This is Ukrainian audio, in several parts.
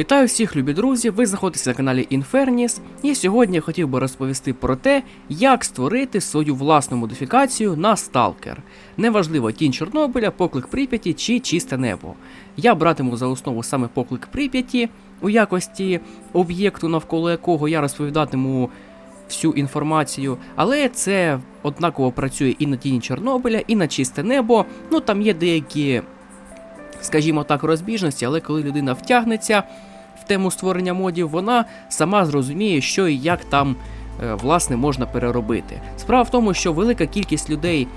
Вітаю всіх, любі друзі! Ви знаходитесь на каналі Infernis, і сьогодні я хотів би розповісти про те, як створити свою власну модифікацію на Stalker. Неважливо, тінь Чорнобиля, поклик Прип'яті чи чисте небо. Я братиму за основу саме поклик Прип'яті у якості об'єкту, навколо якого я розповідатиму всю інформацію, але це однаково працює і на тіні Чорнобиля, і на чисте небо. Ну там є деякі скажімо так, розбіжності, але коли людина втягнеться тему створення модів, вона сама зрозуміє, що і як там е, власне можна переробити. Справа в тому, що велика кількість людей.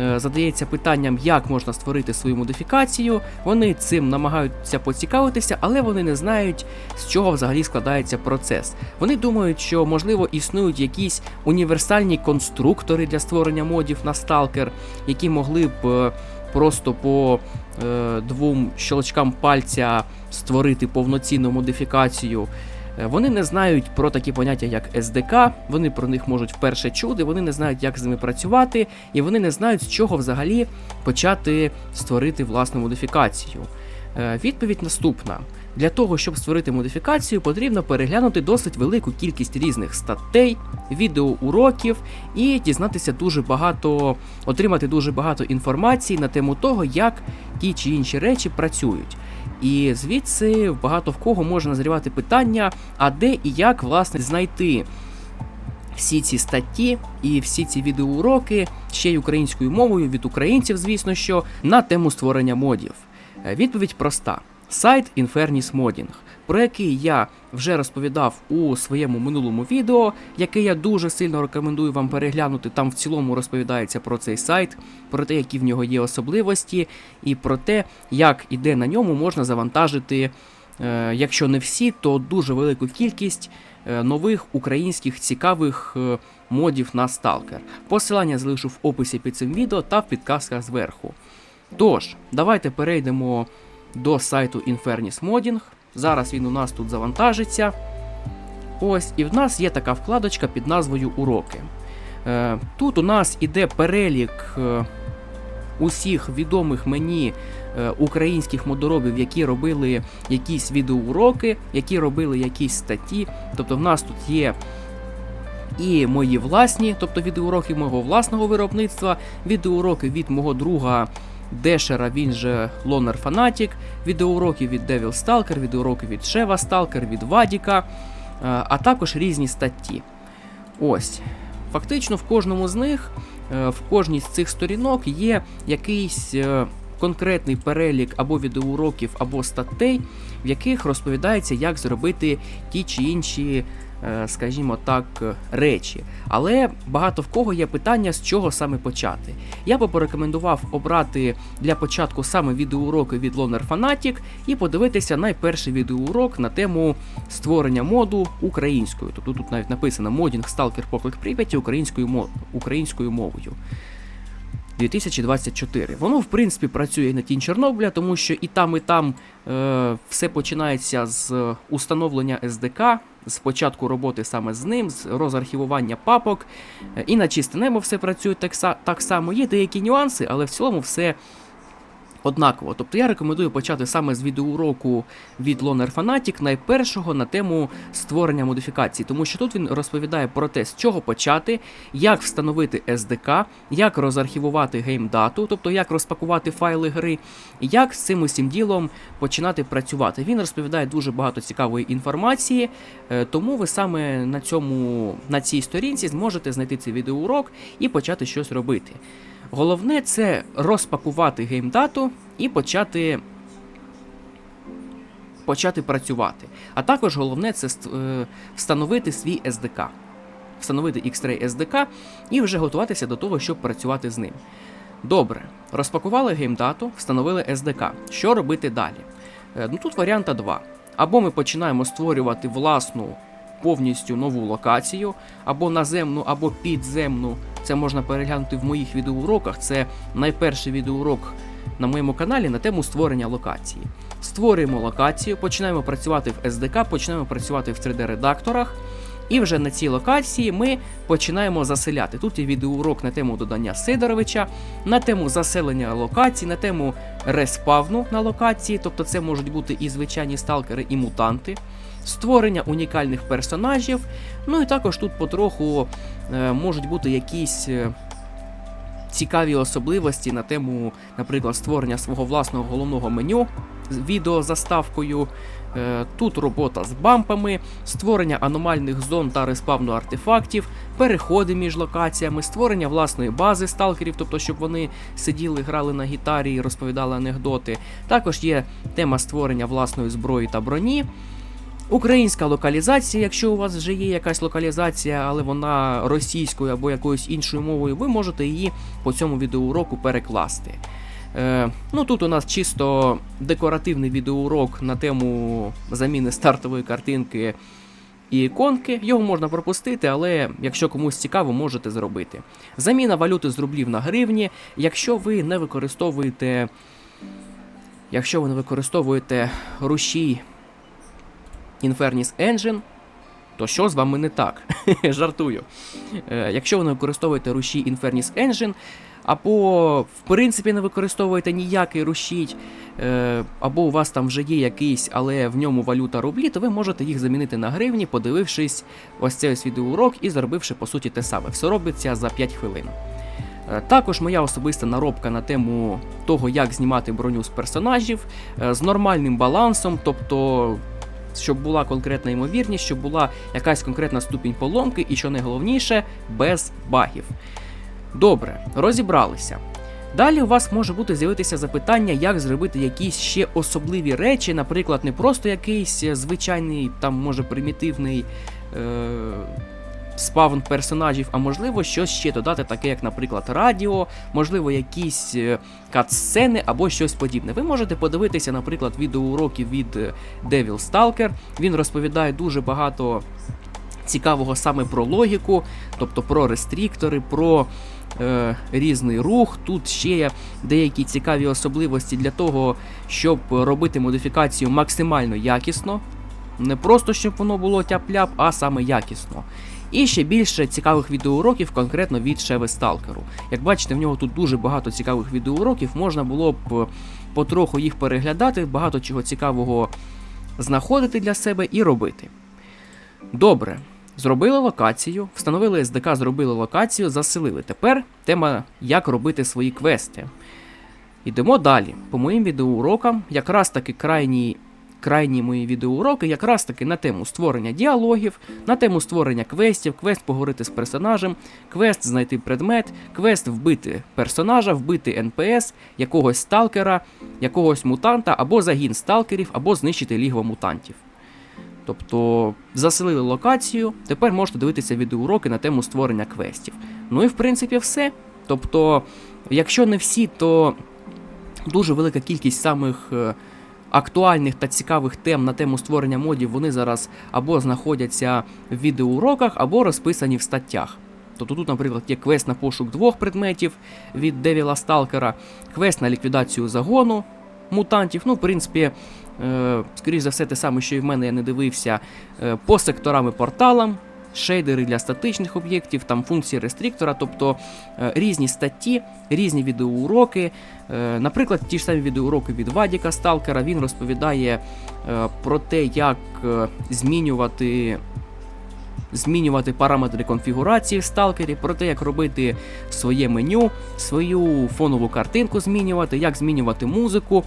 е, Задається питанням, як можна створити свою модифікацію. Вони цим намагаються поцікавитися, але вони не знають, з чого взагалі складається процес. Вони думають, що можливо існують якісь універсальні конструктори для створення модів на сталкер, які могли б е, просто по е, двом щелчкам пальця створити повноцінну модифікацію. Е, Вони не знають про такі поняття, як SDK, вони про них можуть вперше чути, вони не знають, як з ними працювати, і вони не знають, з чого взагалі почати створити власну модифікацію. Е, Відповідь наступна: для того, щоб створити модифікацію, потрібно переглянути досить велику кількість різних статей, відеоуроків і дізнатися дуже багато, отримати дуже багато інформації на тему того, як ті чи інші речі працюють. І звідси багато в кого може назрівати питання, а де і як власне знайти всі ці статті і всі ці відеоуроки ще й українською мовою від українців, звісно, що на тему створення модів. Е, Відповідь проста: сайт Infernis Modding, про який я вже розповідав у своєму минулому відео, яке я дуже сильно рекомендую вам переглянути. Там в цілому розповідається про цей сайт, про те, які в нього є особливості, і про те, як і де на ньому можна завантажити, е, якщо не всі, то дуже велику кількість е, нових українських цікавих е, модів на Stalker. Посилання залишу в описі під цим відео та в підказках зверху. Тож, давайте перейдемо до сайту Infernis Modding. Зараз він у нас тут завантажиться. Ось, і в нас є така вкладочка під назвою Уроки. Е, тут у нас іде перелік е, усіх відомих мені е, українських модоробів, які робили якісь відеоуроки, які робили якісь статті. Тобто в нас тут є і мої власні, тобто відеоуроки мого власного виробництва, відеоуроки від мого друга Дешера, він же Лонер Фанатік, відеоуроки від Devil Stalker, відеоуроки від Шева Stalker, від Вадіка, а також різні статті. Ось. Фактично в кожному з них, е, в кожній з цих сторінок є якийсь е, конкретний перелік або відеоуроків, або статей, в яких розповідається, як зробити ті чи інші, скажімо так, е, речі. Але багато в кого є питання, з чого саме почати. Я би порекомендував обрати для початку саме відеоуроки від Loner Fanatic і подивитися найперший відеоурок на тему створення моду українською. Тобто тут навіть написано модінг Stalker Поклик Прип'яті українською мовою. 2024. Воно, в принципі, працює на тінь Чорнобиля, тому що і там, і там е, все починається з установлення СДК, з початку роботи саме з ним, з розархівування папок. Е, І на чисте небо все працює так, так само. Є деякі нюанси, але в цілому все однаково. Тобто я рекомендую почати саме з відеоуроку від Loner Fanatic, найпершого на тему створення модифікацій, тому що тут він розповідає про те, з чого почати, як встановити SDK, як розархівувати геймдату, тобто як розпакувати файли гри, і як з цим усім ділом починати працювати. Він розповідає дуже багато цікавої інформації, е, тому ви саме на цьому на цій сторінці зможете знайти цей відеоурок і почати щось робити. Головне це розпакувати геймдату і почати. Почати працювати. А також головне це е, встановити свій SDK. Встановити X-Ray SDK і вже готуватися до того, щоб працювати з ним. Добре, розпакували геймдату, встановили SDK. Що робити далі? Е, Ну тут варіанта два. Або ми починаємо створювати власну повністю нову локацію, або наземну, або підземну. Це можна переглянути в моїх відеоуроках. Це найперший відеоурок на моєму каналі на тему створення локації. Створюємо локацію, починаємо працювати в SDK, починаємо працювати в 3D-редакторах. І вже на цій локації ми починаємо заселяти. Тут є відеоурок на тему додання Сидоровича, на тему заселення локацій, на тему респавну на локації, тобто це можуть бути і звичайні сталкери, і мутанти, створення унікальних персонажів. Ну і також тут потроху е, можуть бути якісь. е, Цікаві особливості на тему, наприклад, створення свого власного головного меню з відеозаставкою. Е, Тут робота з бампами, створення аномальних зон та респавну артефактів, переходи між локаціями, створення власної бази сталкерів, тобто щоб вони сиділи, грали на гітарі і розповідали анекдоти. Також є тема створення власної зброї та броні. Українська локалізація, якщо у вас вже є якась локалізація, але вона російською або якоюсь іншою мовою, ви можете її по цьому відеоуроку перекласти. Е, ну тут у нас чисто декоративний відеоурок на тему заміни стартової картинки і іконки. Його можна пропустити, але якщо комусь цікаво, можете зробити. Заміна валюти з рублів на гривні. Якщо ви не використовуєте. Якщо ви не використовуєте рушій Infernis Engine, то що з вами не так? Жартую. Е, якщо ви не використовуєте рушій Infernis Engine, або в принципі не використовуєте ніякий рушій, е, або у вас там вже є якийсь, але в ньому валюта рублі, то ви можете їх замінити на гривні, подивившись ось цей ось відеоурок і зробивши по суті те саме. Все робиться за 5 хвилин. Е, Також моя особиста наробка на тему того, як знімати броню з персонажів з нормальним балансом, тобто щоб була конкретна ймовірність, щоб була якась конкретна ступінь поломки, і що найголовніше, без багів. Добре, розібралися. Далі у вас може бути з'явитися запитання, як зробити якісь ще особливі речі, наприклад, не просто якийсь е, звичайний, там може примітивний е- спавн персонажів, а можливо щось ще додати, таке як, наприклад, радіо, можливо, якісь е, кат-сцени або щось подібне. Ви можете подивитися, наприклад, відеоуроки від е, Devil Stalker. Він розповідає дуже багато цікавого саме про логіку, тобто про рестріктори, про е, різний рух. Тут ще є деякі цікаві особливості для того, щоб робити модифікацію максимально якісно. Не просто щоб воно було тяп-ляп, а саме якісно. І ще більше цікавих відеоуроків конкретно від Шеви Сталкеру. Як бачите, в нього тут дуже багато цікавих відеоуроків, можна було б е, потроху їх переглядати, багато чого цікавого знаходити для себе і робити. Добре, зробили локацію, встановили SDK, зробили локацію, заселили. Тепер тема, як робити свої квести. Йдемо далі. По моїм відеоурокам, якраз таки крайні, крайні мої відеоуроки, якраз таки на тему створення діалогів, на тему створення квестів, квест поговорити з персонажем, квест знайти предмет, квест вбити персонажа, вбити НПС, якогось сталкера, якогось мутанта, або загін сталкерів, або знищити лігво мутантів. Тобто заселили локацію, тепер можете дивитися відеоуроки на тему створення квестів. Ну і в принципі все. Тобто, якщо не всі, то дуже велика кількість самих е, актуальних та цікавих тем на тему створення модів вони зараз або знаходяться в відеоуроках, або розписані в статтях. Тобто тут, наприклад, є квест на пошук двох предметів від Девіла Сталкера, квест на ліквідацію загону мутантів. Ну, в принципі, е, скоріш за все, те саме, що і в мене я не дивився, е, по секторам і порталам, шейдери для статичних об'єктів, там функції рестриктора, тобто е, різні статті, різні відеоуроки. Е, Наприклад, ті ж самі відеоуроки від Вадіка Сталкера, він розповідає е, про те, як змінювати. Змінювати параметри конфігурації в сталкері, про те, як робити своє меню, свою фонову картинку змінювати, як змінювати музику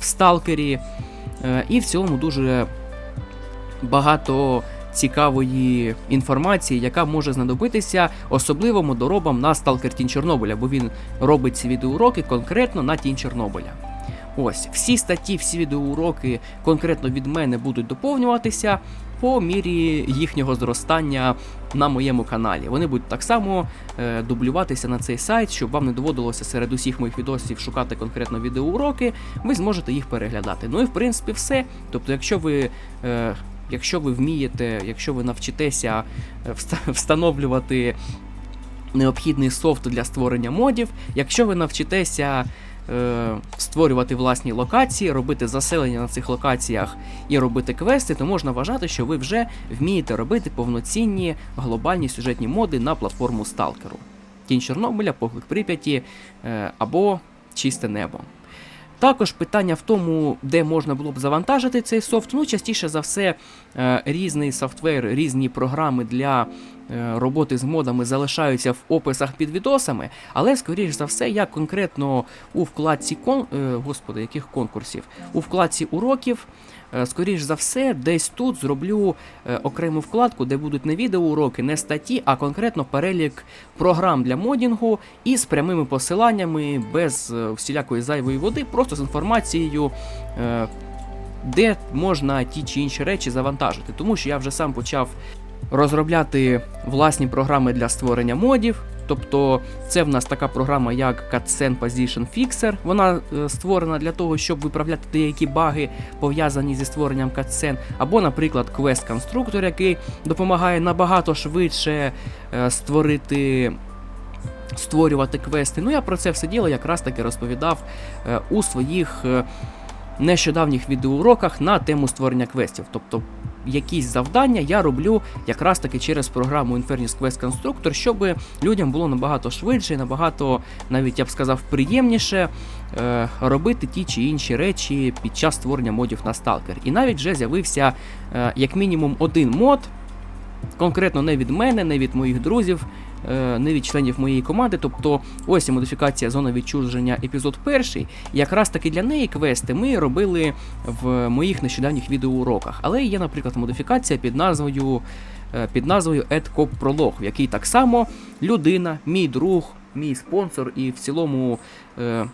в сталкері. І в цілому дуже багато цікавої інформації, яка може знадобитися особливо модоробам на Stalker Тінь Чорнобиля, бо він робить ці відеоуроки конкретно на Тінь Чорнобиля. Ось, всі статті, всі відеоуроки конкретно від мене будуть доповнюватися по мірі їхнього зростання на моєму каналі. Вони будуть так само е, дублюватися на цей сайт, щоб вам не доводилося серед усіх моїх відосів шукати конкретно відеоуроки, ви зможете їх переглядати. Ну і в принципі все. Тобто, якщо ви. Якщо ви вмієте, якщо ви навчитеся е, встановлювати необхідний софт для створення модів, якщо ви навчитеся е, створювати власні локації, робити заселення на цих локаціях і робити квести, то можна вважати, що ви вже вмієте робити повноцінні глобальні сюжетні моди на платформу Сталкеру. Тінь Чорнобиля, поклик Прип'яті е, або Чисте небо. Також питання в тому, де можна було б завантажити цей софт. Ну, частіше за все, е, різний софтвер, різні програми для е, роботи з модами залишаються в описах під відосами, але, скоріш за все, я конкретно у вкладці кон... е, господи, яких конкурсів? У вкладці уроків, скоріш за все, десь тут зроблю е, окрему вкладку, де будуть не відеоуроки, не статті, а конкретно перелік програм для модінгу і з прямими посиланнями без е, всілякої зайвої води, просто з інформацією. е, Де можна ті чи інші речі завантажити, тому що я вже сам почав розробляти власні програми для створення модів. Тобто це в нас така програма, як Cutscene Position Fixer. Вона е, створена для того, щоб виправляти деякі баги, пов'язані зі створенням cutscene, або, наприклад, Quest Constructor, який допомагає набагато швидше е, створити. Створювати квести. Ну я про це все діло якраз таки розповідав е, у своїх нещодавніх відеоуроках на тему створення квестів. Тобто якісь завдання я роблю якраз таки через програму Infernus Quest Constructor, щоб людям було набагато швидше, набагато, навіть я б сказав, приємніше е, робити ті чи інші речі під час створення модів на Stalker. І навіть вже з'явився е, як мінімум один мод, конкретно не від мене, не від моїх друзів. Е, Не від членів моєї команди, тобто ось і модифікація зона відчуження епізод перший. Якраз таки для неї квести ми робили в моїх нещодавніх відеоуроках. Але є, наприклад, модифікація під назвою е, під назвою EdCop Prolog, в якій так само людина, мій друг, мій спонсор і в цілому е,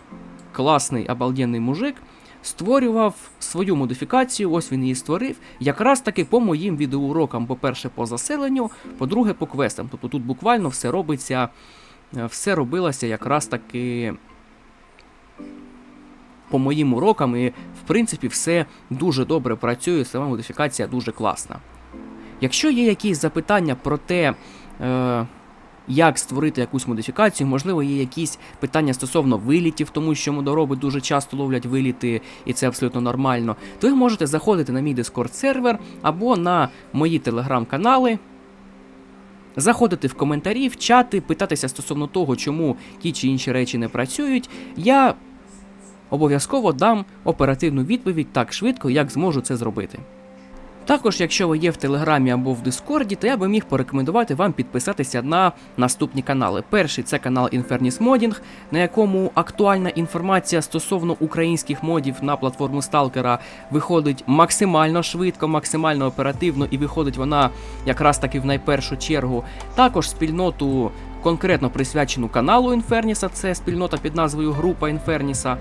класний обалденний мужик створював свою модифікацію, ось він її створив, якраз таки по моїм відеоурокам, по-перше, по заселенню, по-друге, по квестам. Тобто тут буквально все робиться, е, все робилося якраз таки по моїм урокам, і в принципі все дуже добре працює, сама модифікація дуже класна. Якщо є якісь запитання про те, е, як створити якусь модифікацію, можливо, є якісь питання стосовно вилітів, тому що модороби дуже часто ловлять виліти, і це абсолютно нормально, то ви можете заходити на мій Discord сервер або на мої телеграм-канали. Заходити в коментарі, в чати, питатися стосовно того, чому ті чи інші речі не працюють. Я обов'язково дам оперативну відповідь так швидко, як зможу це зробити. Також, якщо ви є в Телеграмі або в Дискорді, то я би міг порекомендувати вам підписатися на наступні канали. Перший це канал Infernus Modding, на якому актуальна інформація стосовно українських модів на платформу Сталкера виходить максимально швидко, максимально оперативно, і виходить вона якраз таки в найпершу чергу. Також спільноту конкретно присвячену каналу Інферніса, це спільнота під назвою Група Інферніса.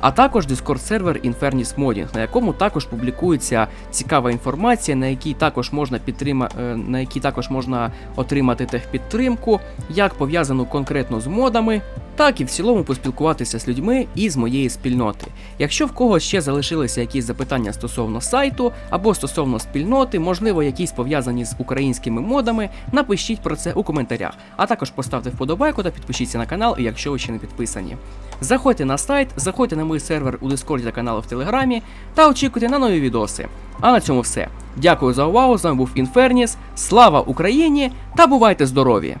А також Discord сервер інферніс Modding, на якому також публікується цікава інформація, на якій також можна підтрима... е, на якій також можна отримати техпідтримку, як пов'язану конкретно з модами, так і в цілому поспілкуватися з людьми із моєї спільноти. Якщо в когось ще залишилися якісь запитання стосовно сайту або стосовно спільноти, можливо, якісь пов'язані з українськими модами, напишіть про це у коментарях. А також поставте вподобайку та підпишіться на канал, якщо ви ще не підписані. Заходьте на сайт, заходьте на мій сервер у Дискорді та канал в Телеграмі та очікуйте на нові відоси. А на цьому все. Дякую за увагу. З вами був Інферніс. Слава Україні та бувайте здорові!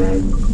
Bye.